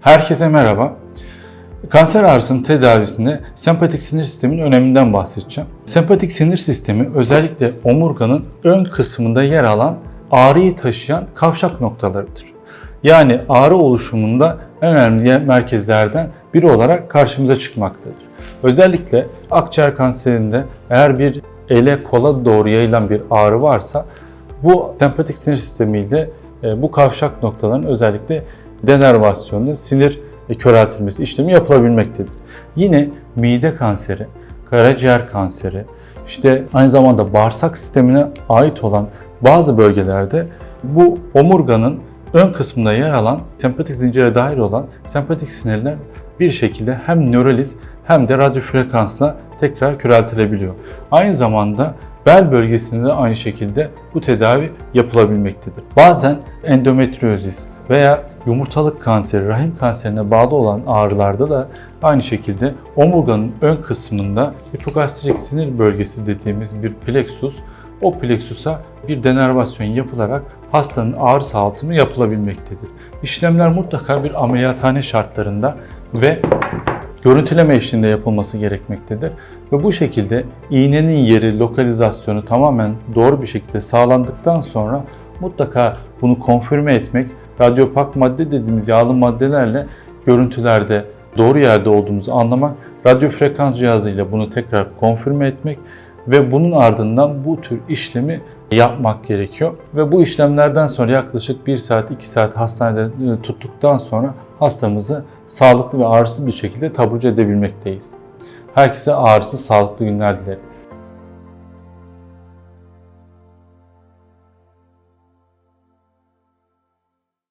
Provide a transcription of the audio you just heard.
Herkese merhaba. Kanser ağrısının tedavisinde sempatik sinir sisteminin öneminden bahsedeceğim. Sempatik sinir sistemi özellikle omurganın ön kısmında yer alan ağrıyı taşıyan kavşak noktalarıdır. Yani ağrı oluşumunda en önemli merkezlerden biri olarak karşımıza çıkmaktadır. Özellikle akciğer kanserinde eğer bir ele kola doğru yayılan bir ağrı varsa bu sempatik sinir sistemiyle e, bu kavşak noktaların özellikle denervasyonu, sinir köreltilmesi işlemi yapılabilmektedir. Yine mide kanseri, karaciğer kanseri, işte aynı zamanda bağırsak sistemine ait olan bazı bölgelerde bu omurganın ön kısmında yer alan sempatik zincire dahil olan sempatik sinirler bir şekilde hem nöroliz hem de radyo frekansla tekrar köreltilebiliyor. Aynı zamanda bel bölgesinde de aynı şekilde bu tedavi yapılabilmektedir. Bazen endometriozis veya yumurtalık kanseri, rahim kanserine bağlı olan ağrılarda da aynı şekilde omurganın ön kısmında hipogastrik sinir bölgesi dediğimiz bir plexus, o plexusa bir denervasyon yapılarak hastanın ağrı sağaltımı yapılabilmektedir. İşlemler mutlaka bir ameliyathane şartlarında ve görüntüleme eşliğinde yapılması gerekmektedir. Ve bu şekilde iğnenin yeri, lokalizasyonu tamamen doğru bir şekilde sağlandıktan sonra mutlaka bunu konfirme etmek, radyopak madde dediğimiz yağlı maddelerle görüntülerde doğru yerde olduğumuzu anlamak, radyo frekans cihazıyla bunu tekrar konfirme etmek ve bunun ardından bu tür işlemi yapmak gerekiyor. Ve bu işlemlerden sonra yaklaşık 1 saat 2 saat hastanede e, tuttuktan sonra hastamızı sağlıklı ve ağrısız bir şekilde taburcu edebilmekteyiz. Herkese ağrısız sağlıklı günler dilerim.